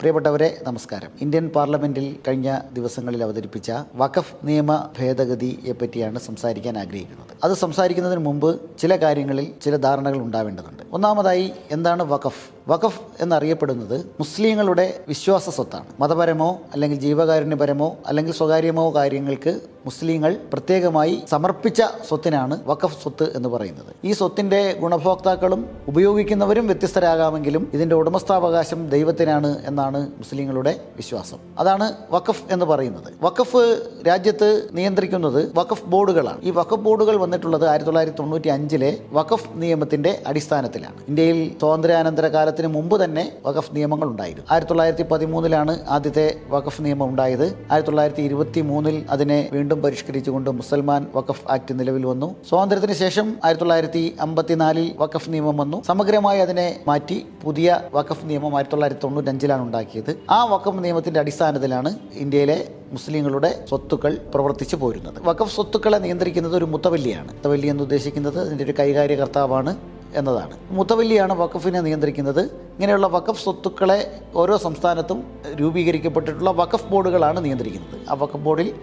പ്രിയപ്പെട്ടവരെ നമസ്കാരം. ഇന്ത്യൻ പാർലമെന്റിൽ കഴിഞ്ഞ ദിവസങ്ങളിൽ അവതരിപ്പിച്ച വഖഫ് നിയമ ഭേദഗതിയെ പറ്റിയാണ് സംസാരിക്കാൻ ആഗ്രഹിക്കുന്നത്. അത് സംസാരിക്കുന്നതിന് മുമ്പ് ചില കാര്യങ്ങളിൽ ചില ധാരണകൾ ഉണ്ടാവേണ്ടതുണ്ട്. ഒന്നാമതായി എന്താണ് വഖഫ്? വഖഫ് എന്നറിയപ്പെടുന്നത് മുസ്ലിങ്ങളുടെ വിശ്വാസ സ്വത്താണ്. മതപരമോ അല്ലെങ്കിൽ ജീവകാരുണ്യപരമോ അല്ലെങ്കിൽ സ്വകാര്യമോ കാര്യങ്ങൾക്ക് മുസ്ലിങ്ങൾ പ്രത്യേകമായി സമർപ്പിച്ച സ്വത്തിനാണ് വഖഫ് സ്വത്ത് എന്ന് പറയുന്നത്. ഈ സ്വത്തിന്റെ ഗുണഭോക്താക്കളും ഉപയോഗിക്കുന്നവരും വ്യത്യസ്തരാകാമെങ്കിലും ഇതിന്റെ ഉടമസ്ഥാവകാശം ദൈവത്തിനാണ് എന്നാണ് മുസ്ലിങ്ങളുടെ വിശ്വാസം. അതാണ് വഖഫ് എന്ന് പറയുന്നത്. വഖഫ് രാജ്യത്ത് നിയന്ത്രിക്കുന്നത് വഖഫ് ബോർഡുകളാണ്. ഈ വഖഫ് ബോർഡുകൾ വന്നിട്ടുള്ളത് ആയിരത്തി തൊള്ളായിരത്തി തൊണ്ണൂറ്റി അഞ്ചിലെ വഖഫ് നിയമത്തിന്റെ അടിസ്ഥാനത്തിലാണ്. ഇന്ത്യയിൽ സ്വാതന്ത്ര്യാനന്തര കാലത്തിന് മുമ്പ് തന്നെ വഖഫ് നിയമങ്ങൾ ഉണ്ടായിരുന്നു. ആയിരത്തി തൊള്ളായിരത്തി പതിമൂന്നിലാണ് ആദ്യത്തെ വഖഫ് നിയമം ഉണ്ടായത്. ആയിരത്തി തൊള്ളായിരത്തി ഇരുപത്തി മൂന്നിൽ അതിനെ വീണ്ടും പരിഷ്കരിച്ചുകൊണ്ട് മുസൽമാൻ വഖഫ് ആക്ട് നിലവിൽ വന്നു. സ്വാതന്ത്ര്യത്തിന് ശേഷം ആയിരത്തി തൊള്ളായിരത്തി അമ്പത്തിനാലിൽ വഖഫ് നിയമം വന്നു. സമഗ്രമായി അതിനെ മാറ്റി പുതിയ വഖഫ് നിയമം ആയിരത്തി തൊള്ളായിരത്തി തൊണ്ണൂറ്റഞ്ചിലാണ് ഉണ്ടാക്കിയത്. ആ വഖഫ് നിയമത്തിന്റെ അടിസ്ഥാനത്തിലാണ് ഇന്ത്യയിലെ മുസ്ലിങ്ങളുടെ സ്വത്തുക്കൾ പ്രവർത്തിച്ചു പോരുന്നത്. വഖഫ് സ്വത്തുക്കളെ നിയന്ത്രിക്കുന്നത് ഒരു മുത്തവല്ലിയാണ്. മുത്തവല്ലി എന്ന് ഉദ്ദേശിക്കുന്നത് അതിന്റെ ഒരു കൈകാര്യകർത്താവാണ് എന്നതാണ്. മുത്തവല്ലിയാണ് വഖഫിനെ നിയന്ത്രിക്കുന്നത് ഇങ്ങനെയുള്ള വഖഫ് സ്വത്തുക്കളെ ഓരോ സംസ്ഥാനത്തും രൂപീകരിക്കപ്പെട്ടിട്ടുള്ള വഖഫ് ബോർഡുകളാണ് നിയന്ത്രിക്കുന്നത്. ആ വഖഫ് ബോർഡിൽ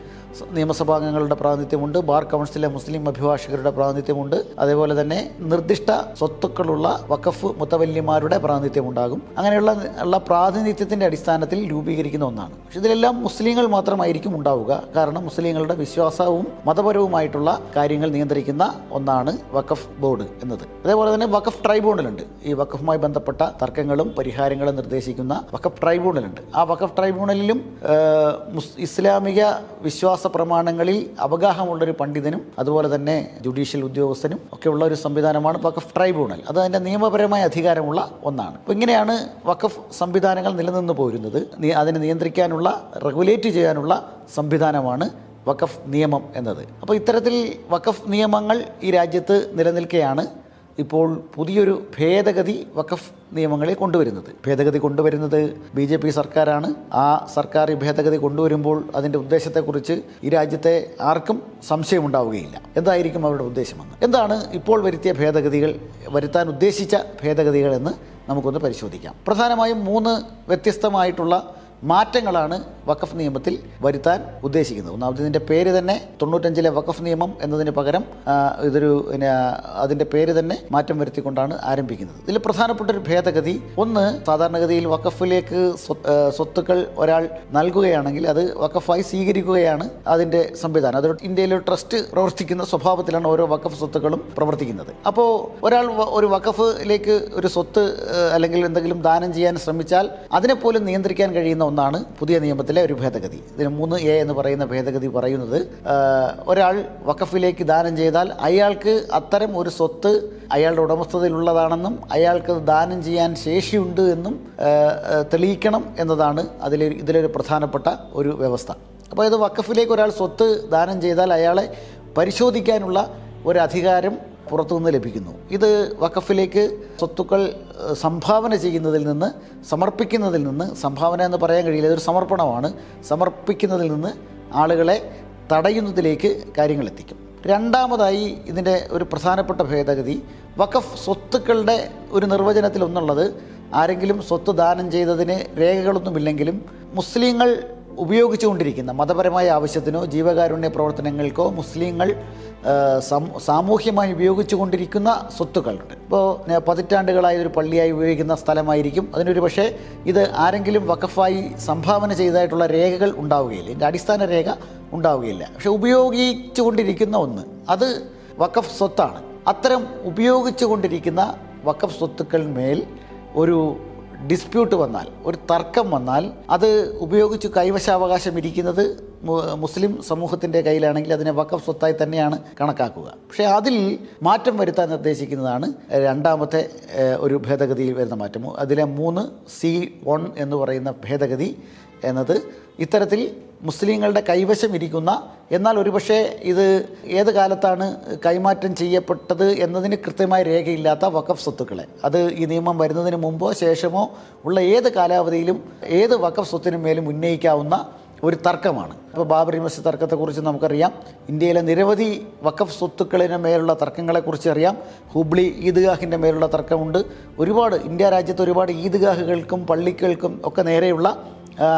നിയമസഭാംഗങ്ങളുടെ പ്രാതിനിധ്യമുണ്ട് ബാർ കൗൺസിലെ മുസ്ലിം അഭിഭാഷകരുടെ പ്രാതിനിധ്യമുണ്ട്. അതേപോലെ തന്നെ നിർദ്ദിഷ്ട സ്വത്തുക്കളുള്ള വഖഫ് മുത്തവല്യമാരുടെ പ്രാതിനിധ്യം ഉണ്ടാകും അങ്ങനെയുള്ള ഉള്ള പ്രാതിനിധ്യത്തിന്റെ അടിസ്ഥാനത്തിൽ രൂപീകരിക്കുന്ന ഒന്നാണ്. പക്ഷെ ഇതിലെല്ലാം മുസ്ലിങ്ങൾ മാത്രമായിരിക്കും ഉണ്ടാവുക. കാരണം മുസ്ലിങ്ങളുടെ വിശ്വാസവും മതപരവുമായിട്ടുള്ള കാര്യങ്ങൾ നിയന്ത്രിക്കുന്ന ഒന്നാണ് വഖഫ് ബോർഡ് എന്നത്. അതേപോലെ തന്നെ വഖഫ് ട്രൈബ്യൂണലുണ്ട്. ഈ വഖഫുമായി ബന്ധപ്പെട്ട തർക്കങ്ങളും പരിഹാരങ്ങളും നിർദ്ദേശിക്കുന്ന വഖഫ് ട്രൈബ്യൂണലുണ്ട്. ആ വഖഫ് ട്രൈബ്യൂണലിലും ഇസ്ലാമിക വിശ്വാസ പ്രമാണങ്ങളിൽ അവഗാഹമുള്ളൊരു പണ്ഡിതനും അതുപോലെ തന്നെ ജുഡീഷ്യൽ ഉദ്യോഗസ്ഥനും ഒക്കെ ഉള്ള ഒരു സംവിധാനമാണ് വഖഫ് ട്രൈബ്യൂണൽ. അത് അതിന്റെ നിയമപരമായ അധികാരമുള്ള ഒന്നാണ്. അപ്പോൾ ഇങ്ങനെയാണ് വഖഫ് സംവിധാനങ്ങൾ നിലനിന്ന് പോരുന്നത്. അതിനെ നിയന്ത്രിക്കാനുള്ള റെഗുലേറ്റ് ചെയ്യാനുള്ള സംവിധാനമാണ് വഖഫ് നിയമം എന്നത്. അപ്പോൾ ഇത്തരത്തിൽ വഖഫ് നിയമങ്ങൾ ഈ രാജ്യത്ത് നിലനിൽക്കെയാണ്. ഇപ്പോൾ പുതിയൊരു ഭേദഗതി വഖഫ് നിയമങ്ങളെ കൊണ്ടുവരുന്നത്. ഭേദഗതി കൊണ്ടുവരുന്നത് ബി ജെ പി സർക്കാരാണ്. ആ സർക്കാർ ഈ ഭേദഗതി കൊണ്ടുവരുമ്പോൾ അതിന്റെ ഉദ്ദേശത്തെക്കുറിച്ച് ഈ രാജ്യത്തെ ആർക്കും സംശയമുണ്ടാവുകയില്ല. എന്തായിരിക്കും അവരുടെ ഉദ്ദേശമെന്ന് എന്താണ് ഇപ്പോൾ വരുത്തിയ ഭേദഗതികൾ വരുത്താൻ ഉദ്ദേശിച്ച ഭേദഗതികൾ എന്ന് നമുക്കൊന്ന് പരിശോധിക്കാം. പ്രധാനമായും മൂന്ന് വ്യത്യസ്തമായിട്ടുള്ള മാറ്റങ്ങളാണ് വഖഫ് നിയമത്തിൽ വരുത്താൻ ഉദ്ദേശിക്കുന്നത്. ഒന്നാമത് ഇതിന്റെ പേര് തന്നെ തൊണ്ണൂറ്റഞ്ചിലെ വഖഫ് നിയമം എന്നതിന് പകരം ഇതൊരു പിന്നെ അതിന്റെ പേര് തന്നെ മാറ്റം വരുത്തിക്കൊണ്ടാണ് ആരംഭിക്കുന്നത്. ഇതിൽ പ്രധാനപ്പെട്ട ഒരു ഭേദഗതി ഒന്ന് സാധാരണഗതിയിൽ വഖഫിലേക്ക് സ്വ- സ്വത്തുക്കൾ ഒരാൾ നൽകുകയാണെങ്കിൽ അത് വഖഫായി സ്വീകരിക്കുകയാണ് അതിന്റെ സംവിധാനം. അതൊരു ഇന്ത്യയിലെ ട്രസ്റ്റ് പ്രവർത്തിക്കുന്ന സ്വഭാവത്തിലാണ് ഓരോ വഖഫ് സ്വത്തുക്കളും പ്രവർത്തിക്കുന്നത്. അപ്പോൾ ഒരാൾ ഒരു വഖഫിലേക്ക് ഒരു സ്വത്ത് അല്ലെങ്കിൽ എന്തെങ്കിലും ദാനം ചെയ്യാൻ ശ്രമിച്ചാൽ അതിനെപ്പോലും നിയന്ത്രിക്കാൻ കഴിയുന്ന ഒന്നാണ് പുതിയ നിയമത്തിലെ ഒരു ഭേദഗതി. ഇതിന് മൂന്ന് എ എന്ന് പറയുന്ന ഭേദഗതി പറയുന്നത് ഒരാൾ വഖഫിലേക്ക് ദാനം ചെയ്താൽ അയാൾക്ക് അത്തരം ഒരു സ്വത്ത് അയാളുടെ ഉടമസ്ഥതയിലുള്ളതാണെന്നും അയാൾക്ക് ദാനം ചെയ്യാൻ ശേഷിയുണ്ട് എന്നും തെളിയിക്കണം എന്നതാണ് അതിലെ ഇതിലൊരു പ്രധാനപ്പെട്ട ഒരു വ്യവസ്ഥ. അപ്പോൾ ഇത് വഖഫിലേക്ക് ഒരാൾ സ്വത്ത് ദാനം ചെയ്താൽ അയാളെ പരിശോധിക്കാനുള്ള ഒരു അധികാരം പുറത്തുനിന്ന് ലഭിക്കുന്നു. ഇത് വഖഫിലേക്ക് സ്വത്തുക്കൾ സംഭാവന ചെയ്യുന്നതിൽ നിന്ന് സമർപ്പിക്കുന്നതിൽ നിന്ന് സംഭാവന എന്ന് പറയാൻ കഴിയില്ല ഇതൊരു സമർപ്പണമാണ്. സമർപ്പിക്കുന്നതിൽ നിന്ന് ആളുകളെ തടയുന്നതിലേക്ക് കാര്യങ്ങൾ എത്തിക്കും. രണ്ടാമതായി ഇതിന്റെ ഒരു പ്രധാനപ്പെട്ട ഭേദഗതി വഖഫ് സ്വത്തുക്കളുടെ ഒരു നിർവചനത്തിൽ ഒന്നുള്ളത് ആരെങ്കിലും സ്വത്ത് ദാനം ചെയ്തതിന് രേഖകളൊന്നുമില്ലെങ്കിലും മുസ്ലിങ്ങൾ ഉപയോഗിച്ചുകൊണ്ടിരിക്കുന്ന മതപരമായ ആവശ്യത്തിനോ ജീവകാരുണ്യ പ്രവർത്തനങ്ങൾക്കോ മുസ്ലിങ്ങൾ ആ, ഉപയോഗിച്ചു സാമൂഹ്യമായി ഉപയോഗിച്ചുകൊണ്ടിരിക്കുന്ന സ്വത്തുക്കളുണ്ട് ഇപ്പോൾ പതിറ്റാണ്ടുകളായി ഒരു പള്ളിയായി ഉപയോഗിക്കുന്ന സ്ഥലമായിരിക്കും. അതിനൊരു പക്ഷേ ഇത് ആരെങ്കിലും വഖഫായി സംഭാവന ചെയ്തതായിട്ടുള്ള രേഖകൾ ഉണ്ടാവുകയില്ല. ഇതിന്റെ അടിസ്ഥാന രേഖ ഉണ്ടാവുകയില്ല. പക്ഷെ ഉപയോഗിച്ചു കൊണ്ടിരിക്കുന്ന ഒന്ന് അത് വഖഫ് സ്വത്താണ്. അത്തരം ഉപയോഗിച്ചു കൊണ്ടിരിക്കുന്ന വഖഫ് സ്വത്തുക്കളിന്മേൽ ഒരു ഡിസ്പ്യൂട്ട് വന്നാൽ ഒരു തർക്കം വന്നാൽ അത് ഉപയോഗിച്ച് കൈവശാവകാശം ഇരിക്കുന്നത് മുസ്ലിം സമൂഹത്തിന്റെ കയ്യിലാണെങ്കിൽ അതിനെ വഖഫ് സ്വത്തായി തന്നെയാണ് കണക്കാക്കുക. പക്ഷേ അതിൽ മാറ്റം വരുത്താൻ നിർദ്ദേശിക്കുന്നതാണ് രണ്ടാമത്തെ ഒരു ഭേദഗതിയിൽ വരുന്ന മാറ്റം. അതിലെ മൂന്ന് സി വൺ എന്ന് പറയുന്ന ഭേദഗതി എന്നത് ഇത്തരത്തിൽ മുസ്ലിങ്ങളുടെ കൈവശം ഇരിക്കുന്ന എന്നാൽ ഒരുപക്ഷെ ഇത് ഏത് കാലത്താണ് കൈമാറ്റം ചെയ്യപ്പെട്ടത് എന്നതിന് കൃത്യമായ രേഖയില്ലാത്ത വഖഫ് സ്വത്തുക്കളെ. അത് ഈ നിയമം വരുന്നതിന് മുമ്പോ ശേഷമോ ഉള്ള ഏത് കാലാവധിയിലും ഏത് വഖഫ് സ്വത്തിനും മേലും ഉന്നയിക്കാവുന്ന ഒരു തർക്കമാണ്. ഇപ്പോൾ ബാബറി മസ്ജിദ് തർക്കത്തെക്കുറിച്ച് നമുക്കറിയാം. ഇന്ത്യയിലെ നിരവധി വഖഫ് സ്വത്തുക്കളിന് മേലുള്ള തർക്കങ്ങളെക്കുറിച്ച് അറിയാം. ഹുബ്ലി ഈദ്ഗാഹിന്റെ മേലുള്ള തർക്കമുണ്ട്. ഒരുപാട് ഇന്ത്യ രാജ്യത്ത് ഒരുപാട് ഈദ്ഗാഹുകൾക്കും പള്ളികൾക്കും ഒക്കെ നേരെയുള്ള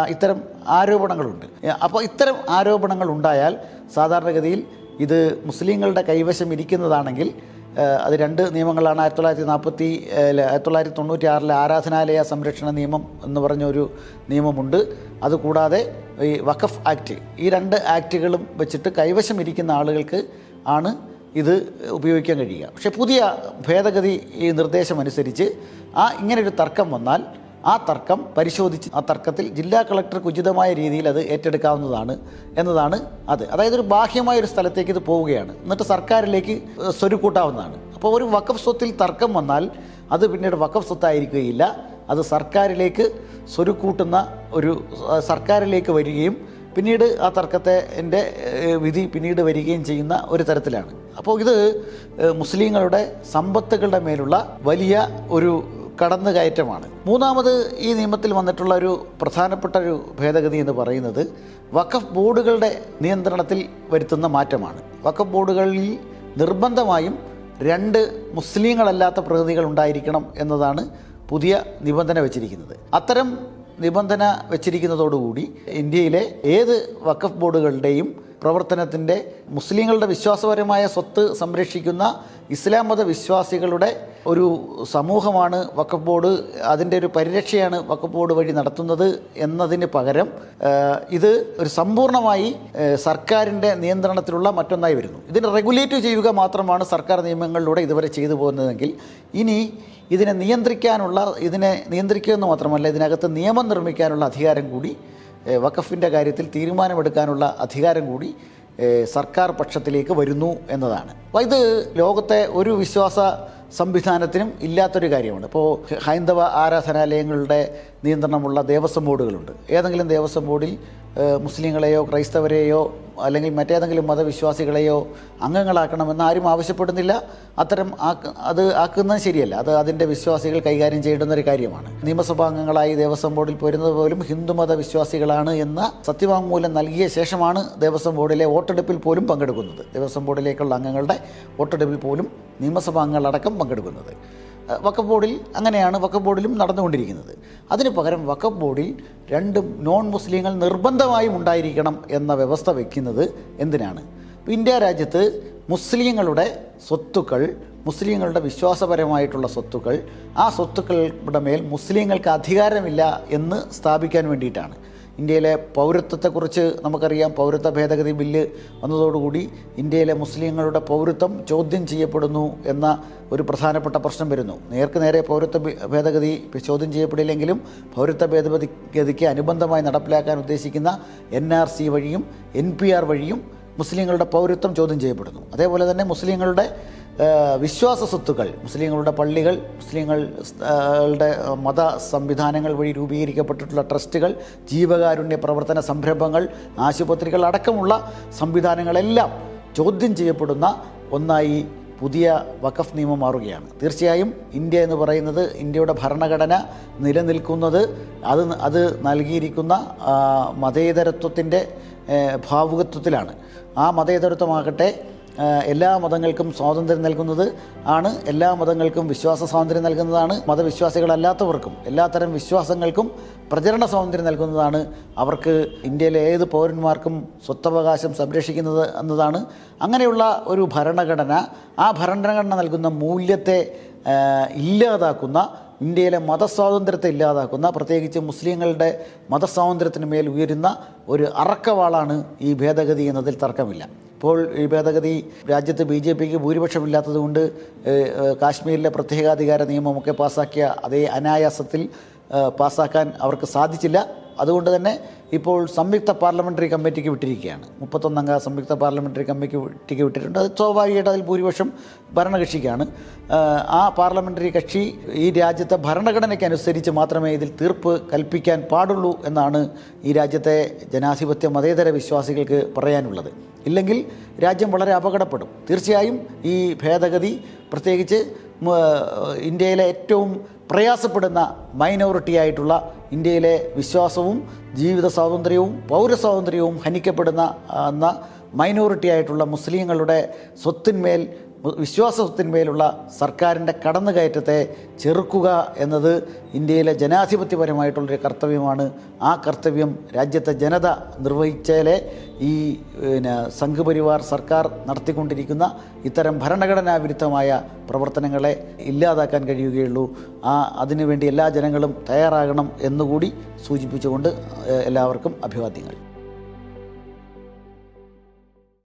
ഇത്തരം ആരോപണങ്ങളുണ്ട്. അപ്പോൾ ഇത്തരം ആരോപണങ്ങൾ ഉണ്ടായാൽ സാധാരണഗതിയിൽ ഇത് മുസ്ലിങ്ങളുടെ കൈവശം ഇരിക്കുന്നതാണെങ്കിൽ അത് രണ്ട് നിയമങ്ങളാണ്. ആയിരത്തി തൊള്ളായിരത്തി നാൽപ്പത്തി ആയിരത്തി തൊള്ളായിരത്തി തൊണ്ണൂറ്റി ആറിലെ ആരാധനാലയ സംരക്ഷണ നിയമം എന്ന് പറഞ്ഞ ഒരു നിയമമുണ്ട്. അതുകൂടാതെ ഈ വഖഫ് ആക്ട് ഈ രണ്ട് ആക്റ്റുകളും വെച്ചിട്ട് കൈവശം ഇരിക്കുന്ന ആളുകൾക്ക് ആണ് ഇത് ഉപയോഗിക്കാൻ കഴിയുക. പക്ഷേ പുതിയ ഭേദഗതി ഈ നിർദ്ദേശം അനുസരിച്ച് ആ ഇങ്ങനൊരു തർക്കം വന്നാൽ ആ തർക്കം പരിശോധിച്ച് ആ തർക്കത്തിൽ ജില്ലാ കളക്ടർക്ക് ഉചിതമായ രീതിയിൽ അത് ഏറ്റെടുക്കാവുന്നതാണ് എന്നതാണ് അത്. അതായത് ഒരു ബാഹ്യമായ ഒരു സ്ഥലത്തേക്ക് ഇത് പോവുകയാണ്. എന്നിട്ട് സർക്കാരിലേക്ക് സ്വരുക്കൂട്ടാവുന്നതാണ്. അപ്പോൾ ഒരു വക്കഫ് സ്വത്തിൽ തർക്കം വന്നാൽ അത് പിന്നീട് വക്കഫ് സ്വത്തായിരിക്കുകയില്ല. അത് സർക്കാരിലേക്ക് സ്വരുക്കൂട്ടുന്ന ഒരു സർക്കാരിലേക്ക് വരികയും പിന്നീട് ആ തർക്കത്തെ എന്റെ വിധി പിന്നീട് വരികയും ചെയ്യുന്ന ഒരു തരത്തിലാണ്. അപ്പോൾ ഇത് മുസ്ലിങ്ങളുടെ സമ്പത്തുകളുടെ മേലുള്ള വലിയ ഒരു കടന്നുകയറ്റമാണ്. മൂന്നാമത് ഈ നിയമത്തിൽ വന്നിട്ടുള്ള ഒരു പ്രധാനപ്പെട്ട ഒരു ഭേദഗതി എന്ന് പറയുന്നത് വഖഫ് ബോർഡുകളുടെ നിയന്ത്രണത്തിൽ വരുത്തുന്ന മാറ്റമാണ്. വഖഫ് ബോർഡുകളിൽ നിർബന്ധമായും രണ്ട് മുസ്ലിങ്ങളല്ലാത്ത പ്രതിനിധികൾ ഉണ്ടായിരിക്കണം എന്നതാണ് പുതിയ നിബന്ധന വെച്ചിരിക്കുന്നത്. അത്തരം നിബന്ധന വെച്ചിരിക്കുന്നതോടുകൂടി ഇന്ത്യയിലെ ഏത് വഖഫ് ബോർഡുകളുടെയും പ്രവർത്തനത്തിന്റെ മുസ്ലിങ്ങളുടെ വിശ്വാസപരമായ സ്വത്ത് സംരക്ഷിക്കുന്ന ഇസ്ലാം മത വിശ്വാസികളുടെ ഒരു സമൂഹമാണ് വഖഫ് ബോർഡ്. അതിന്റെ ഒരു പരിരക്ഷയാണ് വഖഫ് ബോർഡ് വഴി നടത്തുന്നത് എന്നതിന് പകരം ഇത് ഒരു സമ്പൂർണമായി സർക്കാരിന്റെ നിയന്ത്രണത്തിലുള്ള മറ്റൊന്നായി വരുന്നു. ഇതിനെ റെഗുലേറ്റ് ചെയ്യുക മാത്രമാണ് സർക്കാർ നിയമങ്ങളിലൂടെ ഇതുവരെ ചെയ്തു പോകുന്നതെങ്കിൽ ഇനി ഇതിനെ നിയന്ത്രിക്കാനുള്ള ഇതിനെ നിയന്ത്രിക്കുക എന്ന് മാത്രമല്ല ഇതിനകത്ത് നിയമം നിർമ്മിക്കാനുള്ള അധികാരം കൂടി വഖഫിന്റെ കാര്യത്തിൽ തീരുമാനമെടുക്കാനുള്ള അധികാരം കൂടി സർക്കാർ പക്ഷത്തിലേക്ക് വരുന്നു എന്നതാണ്. അപ്പോൾ ഇത് ലോകത്തെ ഒരു വിശ്വാസ സംവിധാനത്തിനും ഇല്ലാത്തൊരു കാര്യമാണ് ഇപ്പോൾ ഹൈന്ദവ ആരാധനാലയങ്ങളുടെ നിയന്ത്രണമുള്ള ദേവസ്വം ബോർഡുകളുണ്ട്. ഏതെങ്കിലും ദേവസ്വം ബോർഡിൽ മുസ്ലിങ്ങളെയോ ക്രൈസ്തവരെയോ അല്ലെങ്കിൽ മറ്റേതെങ്കിലും മതവിശ്വാസികളെയോ അംഗങ്ങളാക്കണമെന്ന് ആരും ആവശ്യപ്പെടുന്നില്ല. അത്തരം അത് ആക്കുന്നത് ശരിയല്ല. അത് അതിന്റെ വിശ്വാസികൾ കൈകാര്യം ചെയ്യേണ്ടുന്ന ഒരു കാര്യമാണ്. നിയമസഭാ അംഗങ്ങളായി ദേവസ്വം ബോർഡിൽ പോരുന്നത് പോലും ഹിന്ദുമത വിശ്വാസികളാണ് എന്ന സത്യവാങ്മൂലം നൽകിയ ശേഷമാണ് ദേവസ്വം ബോർഡിലെ വോട്ടെടുപ്പിൽ പോലും പങ്കെടുക്കുന്നത്. ദേവസ്വം ബോർഡിലേക്കുള്ള അംഗങ്ങളുടെ വോട്ടെടുപ്പിൽ പോലും നിയമസഭാ അംഗങ്ങളടക്കം പങ്കെടുക്കുന്നത്. വക്കഫ് ബോർഡിൽ അങ്ങനെയാണ് വക്കഫ് ബോർഡിലും നടന്നുകൊണ്ടിരിക്കുന്നത്. അതിന് പകരം വക്കഫ് ബോർഡിൽ രണ്ട് നോൺ മുസ്ലിങ്ങൾ നിർബന്ധമായും ഉണ്ടായിരിക്കണം എന്ന വ്യവസ്ഥ വയ്ക്കുന്നത് എന്തിനാണ്? ഇന്ത്യ രാജ്യത്ത് മുസ്ലിങ്ങളുടെ സ്വത്തുക്കൾ മുസ്ലിങ്ങളുടെ വിശ്വാസപരമായിട്ടുള്ള സ്വത്തുക്കൾ ആ സ്വത്തുക്കളുടെ മേൽ മുസ്ലിങ്ങൾക്ക് അധികാരമില്ല എന്ന് സ്ഥാപിക്കാൻ വേണ്ടിയിട്ടാണ്. ഇന്ത്യയിലെ പൗരത്വത്തെക്കുറിച്ച് നമുക്കറിയാം. പൗരത്വ ഭേദഗതി ബില്ല് വന്നതോടുകൂടി ഇന്ത്യയിലെ മുസ്ലിങ്ങളുടെ പൗരത്വം ചോദ്യം ചെയ്യപ്പെടുന്നു എന്ന ഒരു പ്രധാനപ്പെട്ട പ്രശ്നം വരുന്നു. നേർക്ക് നേരെ പൗരത്വ ഭേദഗതി ചോദ്യം ചെയ്യപ്പെടില്ലെങ്കിലും പൗരത്വ ഭേദഗതിക്ക് അനുബന്ധമായി നടപ്പിലാക്കാൻ ഉദ്ദേശിക്കുന്ന എൻ ആർ സി വഴിയും എൻ പി ആർ വഴിയും മുസ്ലിങ്ങളുടെ പൗരത്വം ചോദ്യം ചെയ്യപ്പെടുന്നു. അതേപോലെ തന്നെ മുസ്ലിങ്ങളുടെ വിശ്വാസ സ്വത്തുക്കൾ മുസ്ലിങ്ങളുടെ പള്ളികൾ മുസ്ലിങ്ങളുടെ മത സംവിധാനങ്ങൾ വഴി രൂപീകരിക്കപ്പെട്ടിട്ടുള്ള ട്രസ്റ്റുകൾ ജീവകാരുണ്യ പ്രവർത്തന സംരംഭങ്ങൾ ആശുപത്രികൾ അടക്കമുള്ള സംവിധാനങ്ങളെല്ലാം ചോദ്യം ചെയ്യപ്പെടുന്ന ഒന്നായി പുതിയ വഖഫ് നിയമം മാറുകയാണ്. തീർച്ചയായും ഇന്ത്യ എന്ന് പറയുന്നത് ഇന്ത്യയുടെ ഭരണഘടന നിലനിൽക്കുന്നത് അത് അത് നൽകിയിരിക്കുന്ന മതേതരത്വത്തിന്റെ ഭാവുകത്വത്തിലാണ്. ആ മതേതരത്വമാകട്ടെ എല്ലാ മതങ്ങൾക്കും സ്വാതന്ത്ര്യം നൽകുന്നത് ആണ്. എല്ലാ മതങ്ങൾക്കും വിശ്വാസ സ്വാതന്ത്ര്യം നൽകുന്നതാണ്. മതവിശ്വാസികളല്ലാത്തവർക്കും എല്ലാത്തരം വിശ്വാസങ്ങൾക്കും പ്രചരണ സ്വാതന്ത്ര്യം നൽകുന്നതാണ്. അവർക്ക് ഇന്ത്യയിലെ ഏത് പൗരന്മാർക്കും സ്വത്തവകാശം സംരക്ഷിക്കുന്നത് എന്നതാണ്. അങ്ങനെയുള്ള ഒരു ഭരണഘടന ആ ഭരണഘടന നൽകുന്ന മൂല്യത്തെ ഇല്ലാതാക്കുന്ന ഇന്ത്യയിലെ മതസ്വാതന്ത്ര്യത്തെ ഇല്ലാതാക്കുന്ന പ്രത്യേകിച്ച് മുസ്ലിങ്ങളുടെ മതസ്വാതന്ത്ര്യത്തിന് മേൽ ഉയരുന്ന ഒരു അറക്കവാളാണ് ഈ ഭേദഗതി എന്നതിൽ തർക്കമില്ല. ഇപ്പോൾ ഈ ഭേദഗതി രാജ്യത്ത് ബി ജെ പിക്ക് ഭൂരിപക്ഷമില്ലാത്തതുകൊണ്ട് കാശ്മീരിലെ പ്രത്യേകാധികാര നിയമമൊക്കെ പാസ്സാക്കിയ അതേ അനായാസത്തിൽ പാസ്സാക്കാൻ അവർക്ക് സാധിച്ചില്ല. അതുകൊണ്ട് തന്നെ ഇപ്പോൾ സംയുക്ത പാർലമെന്ററി കമ്മിറ്റിക്ക് വിട്ടിരിക്കുകയാണ്. മുപ്പത്തൊന്നംഗ സംയുക്ത പാർലമെന്ററി കമ്മിറ്റിക്ക് വിട്ടിട്ടുണ്ട്. അത് സ്വാഭാവികമായിട്ട് അതിൽ ഭൂരിപക്ഷം ഭരണകക്ഷിക്കാണ്. ആ പാർലമെന്ററി കക്ഷി ഈ രാജ്യത്തെ ഭരണഘടനയ്ക്ക് അനുസരിച്ച് മാത്രമേ ഇതിൽ തീർപ്പ് കൽപ്പിക്കാൻ പാടുള്ളൂ എന്നാണ് ഈ രാജ്യത്തെ ജനാധിപത്യ മതേതര വിശ്വാസികൾക്ക് പറയാനുള്ളത്. ഇല്ലെങ്കിൽ രാജ്യം വളരെ അപകടപ്പെടും. തീർച്ചയായും ഈ ഭേദഗതി പ്രത്യേകിച്ച് ഇന്ത്യയിലെ ഏറ്റവും പ്രയാസപ്പെടുന്ന മൈനോറിറ്റി ആയിട്ടുള്ള ഇന്ത്യയിലെ വിശ്വാസവും ജീവിത സ്വാതന്ത്ര്യവും പൗരസ്വാതന്ത്ര്യവും ഹനിക്കപ്പെടുന്ന എന്ന മൈനോറിറ്റി ആയിട്ടുള്ള മുസ്ലിങ്ങളുടെ സ്വത്തിന്മേൽ വിശ്വാസ സ്വത്തിന്മേലുള്ള സർക്കാരിന്റെ കടന്നുകയറ്റത്തെ ചെറുക്കുക എന്നത് ഇന്ത്യയിലെ ജനാധിപത്യപരമായിട്ടുള്ളൊരു കർത്തവ്യമാണ്. ആ കർത്തവ്യം രാജ്യത്തെ ജനത നിർവഹിച്ചാലേ ഈ പിന്നെ സംഘപരിവാർ സർക്കാർ നടത്തിക്കൊണ്ടിരിക്കുന്ന ഇത്തരം ഭരണഘടനാ വിരുദ്ധമായ പ്രവർത്തനങ്ങളെ ഇല്ലാതാക്കാൻ കഴിയുകയുള്ളൂ. ആ അതിനുവേണ്ടി എല്ലാ ജനങ്ങളും തയ്യാറാകണം എന്നുകൂടി സൂചിപ്പിച്ചുകൊണ്ട് എല്ലാവർക്കും അഭിവാദ്യങ്ങൾ.